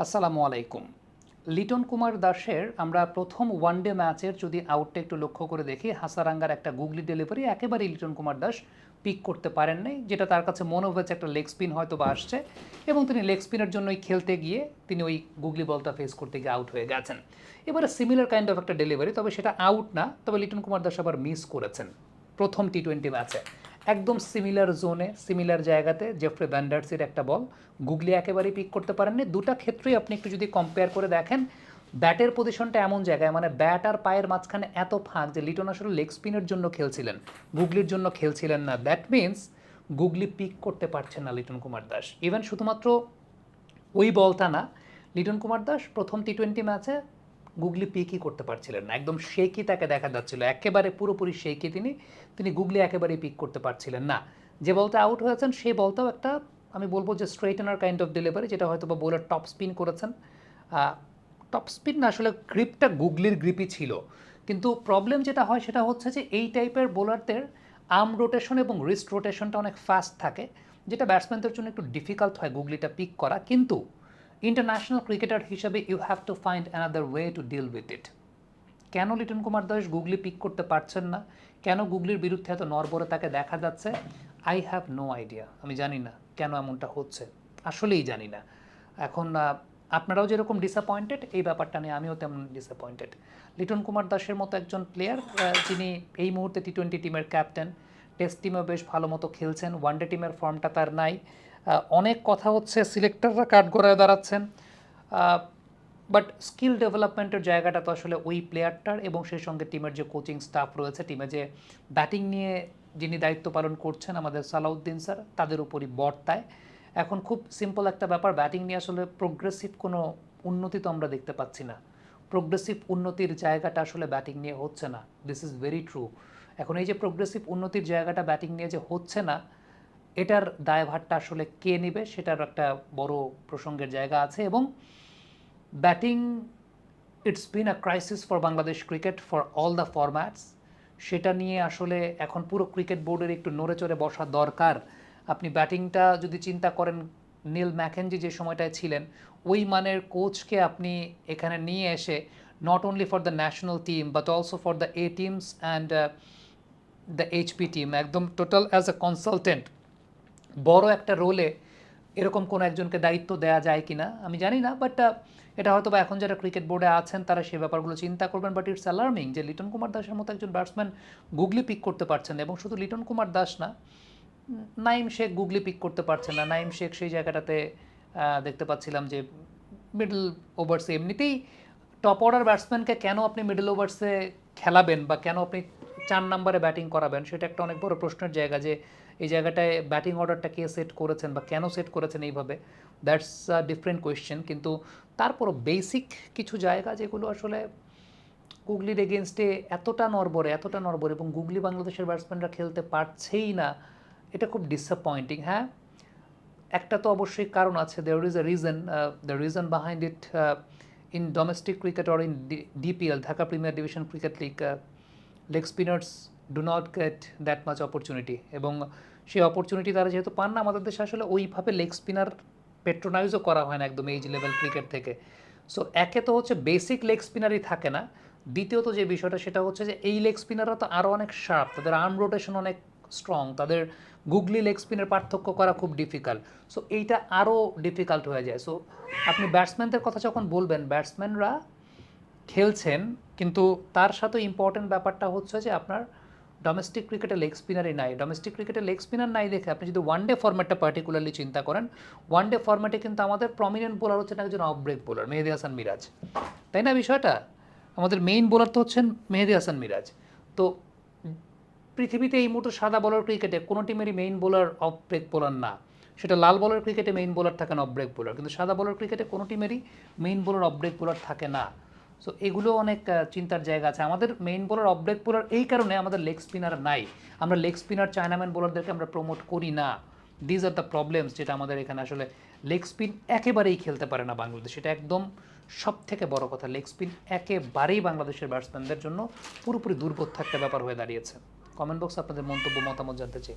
আসসালামু আলাইকুম। লিটন কুমার দাসের আমরা প্রথম ওয়ানডে ম্যাচের যদি আউটটা একটু লক্ষ্য করে দেখি, হাসারাঙ্গার একটা গুগলি ডেলিভারি একেবারেই লিটন কুমার দাস পিক করতে পারেন নাই, যেটা তার কাছে মনে হয়েছে একটা লেগ স্পিন হয়তো বা আসছে এবং তিনি লেগ স্পিনের জন্যই খেলতে গিয়ে তিনি ওই গুগলি বলটা ফেস করতে গিয়ে আউট হয়ে গেছেন। এবারে সিমিলার কাইন্ড অফ একটা ডেলিভারি তবে সেটা আউট না, তবে লিটন কুমার দাস আবার মিস করেছেন প্রথম টি টোয়েন্টি ম্যাচে একদম সিমিলার জোনে সিমিলার জায়গাতে জেফ্রে ব্যান্ডার্সের একটা বল গুগলি একেবারেই পিক করতে পারেননি। দুটা ক্ষেত্রেই আপনি একটু যদি কম্পেয়ার করে দেখেন ব্যাটের পজিশনটা এমন জায়গায় মানে ব্যাট আর পায়ের মাঝখানে এত ফাঁক যে লিটন আসলে লেগ স্পিনের জন্য খেলছিলেন। গুগলির জন্য খেলছিলেন না। দ্যাট মিন্স গুগলি পিক করতে পারছেন না লিটন কুমার দাস ইভেন শুধুমাত্র ওই বলটা না লিটন কুমার দাস প্রথম টি টোয়েন্টি ম্যাচে গুগলি পিকই করতে পারছিলেন না। একদম শেকি তাকে দেখা যাচ্ছিল। একেবারে পুরোপুরি শেকি তিনি। তিনি গুগলি একেবারেই পিক করতে পারছিলেন না। যে বলটা আউট হয়েছেন, সেই বলটাও একটা আমি বলব যে স্ট্রেটেনার কাইন্ড অফ ডেলিভারি যেটা হয়তো বা বোলার টপ স্পিন করেছেন টপ স্পিন না, আসলে গ্রিপটা গুগলির গ্রিপই ছিল। কিন্তু প্রবলেম যেটা হয়, সেটা হচ্ছে যে এই টাইপের বোলারদের আর্ম রোটেশন এবং রিস্ট রোটেশনটা অনেক ফাস্ট থাকে, যেটা ব্যাটসম্যানদের জন্য একটু ডিফিকাল্ট হয় গুগলিটা পিক করা। কিন্তু ইন্টারন্যাশনাল ক্রিকেটার হিসাবে you have to find another way to deal with it কেন লিটন কুমার দাস গুগলি পিক করতে পারছেন না? কেন গুগলির বিরুদ্ধে এত নরবরে তাকে দেখা যাচ্ছে? আই হ্যাভ নো আইডিয়া আমি জানি না কেন এমনটা হচ্ছে। আসলেই জানি না। এখন আপনারাও যেরকম ডিসঅ্যাপয়েন্টেড এই ব্যাপারটা নিয়ে আমিও তেমন ডিসঅ্যাপয়েন্টেড লিটন কুমার দাসের মতো একজন প্লেয়ার যিনি এই মুহূর্তে টি টোয়েন্টি টিমের ক্যাপ্টেন টেস্ট টিমেও বেশ ভালো মতো খেলছেন ওয়ানডে টিমের ফর্মটা তার নাই। অনেক কথা হচ্ছে সিলেক্টররা কাঠগড়ায় দাঁড়াচ্ছেন। বাট স্কিল ডেভেলপমেন্টের জায়গাটা তো আসলে ওই প্লেয়ারটার এবং সেই সঙ্গে টিমের যে কোচিং স্টাফ রয়েছে টিমে যে ব্যাটিং নিয়ে যিনি দায়িত্ব পালন করছেন আমাদের সালাউদ্দিন স্যার, তাদের উপরই বর্তায়। এখন খুব সিম্পল একটা ব্যাপার ব্যাটিং নিয়ে আসলে প্রোগ্রেসিভ কোনো উন্নতি তো আমরা দেখতে পাচ্ছি না। প্রোগ্রেসিভ উন্নতির জায়গাটা আসলে ব্যাটিং নিয়ে হচ্ছে না। দিস ইজ ভেরি ট্রু এখন এই যে প্রোগ্রেসিভ উন্নতির জায়গাটা ব্যাটিং নিয়ে যে হচ্ছে না এটার দায়ভারটা আসলে কে নেবে সেটার একটা বড় প্রসঙ্গের জায়গা আছে এবং batting it's been a crisis for Bangladesh cricket for all the formats সেটা নিয়ে আসলে এখন পুরো ক্রিকেট বোর্ডের একটু নড়ে চড়ে বসা দরকার। আপনি ব্যাটিংটা যদি চিন্তা করেন, নীল ম্যাকেনজি যে সময়টায় ছিলেন, ওই মানের কোচকে আপনি এখানে নিয়ে এসে not only for the national team but also for the A teams and the HP team একদম টোটাল অ্যাজ এ কনসালটেন্ট বড় একটা রোলে এরকম কোনো একজনকে দায়িত্ব দেওয়া যায় কি না আমি জানি না বাট এটা হয়তো বা এখন যারা ক্রিকেট বোর্ডে আছেন, তারা সে ব্যাপারগুলো চিন্তা করবেন বাট ইটস অ্যালার্মিং যে লিটন কুমার দাসের মতো একজন ব্যাটসম্যান গুগলি পিক করতে পারছেন এবং শুধু লিটন কুমার দাস না, নাইম শেখ গুগলি পিক করতে পারছেন না, নাইম শেখ সেই জায়গাটাতে দেখতে পাচ্ছিলাম যে মিডল ওভার্সে এমনিতেই টপ অর্ডার ব্যাটসম্যানকে কেন আপনি মিডল ওভার্সে খেলাবেন বা কেন আপনি চার নম্বরে ব্যাটিং করাবেন, সেটা একটা অনেক বড় প্রশ্নের জায়গা যে এই জায়গাটায় ব্যাটিং অর্ডারটা কে সেট করেছেন বা কেন সেট করেছেন এইভাবে দ্যাটস আ ডিফারেন্ট কোয়েশ্চেন কিন্তু তারপরও বেসিক কিছু জায়গা যেগুলো আসলে গুগলির এগেনস্টে এতটা নরবরে এতটা নরবরে এবং গুগলি বাংলাদেশের ব্যাটসম্যানরা খেলতে পারছেই না, এটা খুব ডিসঅ্যাপয়েন্টিং হ্যাঁ? একটা তো অবশ্যই কারণ আছে there is a reason the reason behind it in domestic cricket or in DPL Dhaka premier division cricket league leg spinners do not get that much opportunity এবং সেই অপরচুনিটি তারা যেহেতু পান না, আমাদের দেশে আসলে ওইভাবে লেগ স্পিনার পেট্রোনাইজও করা হয় না একদম এইজ লেভেল ক্রিকেট থেকে। সো একে তো হচ্ছে বেসিক লেগ স্পিনারই থাকে না। দ্বিতীয়ত যে বিষয়টা সেটা হচ্ছে যে এই লেগ স্পিনাররা তো আরও অনেক শার্প তাদের আর্ম রোটেশন অনেক স্ট্রং তাদের গুগলি লেগ স্পিনের পার্থক্য করা খুব ডিফিকাল্ট সো এইটা আরও ডিফিকাল্ট হয়ে যায়। সো আপনি ব্যাটসম্যানদের কথা যখন বলবেন ব্যাটসম্যানরা খেলছেন, কিন্তু তার সাথে ইম্পর্টেন্ট ব্যাপারটা হচ্ছে যে আপনার ডোমেস্টিক ক্রিকেটে লেগ স্পিনারই নাই। ডোমেস্টিক ক্রিকেটে লেগ স্পিনার নাই দেখে আপনি যদি ওয়ান ডে ফরম্যাটটা পার্টিকুলারলি চিন্তা করেন ওয়ান ডে ফরম্যাটে কিন্তু আমাদের প্রমিনেন্ট বোলার হচ্ছেন একজন off break bowler Mehedi Hasan Miraz. তাই না বিষয়টা? আমাদের মেইন বোলার তো হচ্ছেন মেহেদি হাসান মিরাজ। তো পৃথিবীতে এই মুহূর্তে সাদা বলার ক্রিকেটে কোনো টিমেরই main bowler off break bowler না। সেটা লাল বলার ক্রিকেটে মেইন বোলার থাকেন অফ ব্রেক বোলার কিন্তু সাদা বলার ক্রিকেটে কোনো টিমেরই main bowler off break bowler থাকে না। সো এগুলো অনেক চিন্তার জায়গা আছে। আমাদের main bowler off break bowler এই কারণে আমাদের লেগ স্পিনার নাই। আমরা লেগ স্পিনার চায়নাম্যান বোলারদেরকে আমরা প্রমোট করি না। দিজ আর দ্য প্রবলেমস যেটা আমাদের এখানে আসলে লেগ স্পিন একেবারেই খেলতে পারে না বাংলাদেশ। এটা একদম সব থেকে বড় কথা। লেগ স্পিন একেবারেই বাংলাদেশের ব্যাটসম্যানদের জন্য পুরোপুরি দুর্বোধ্য থাকতে ব্যাপার হয়ে দাঁড়িয়েছে। কমেন্ট বক্সে আপনাদের মন্তব্য, মতামত জানতে চাই।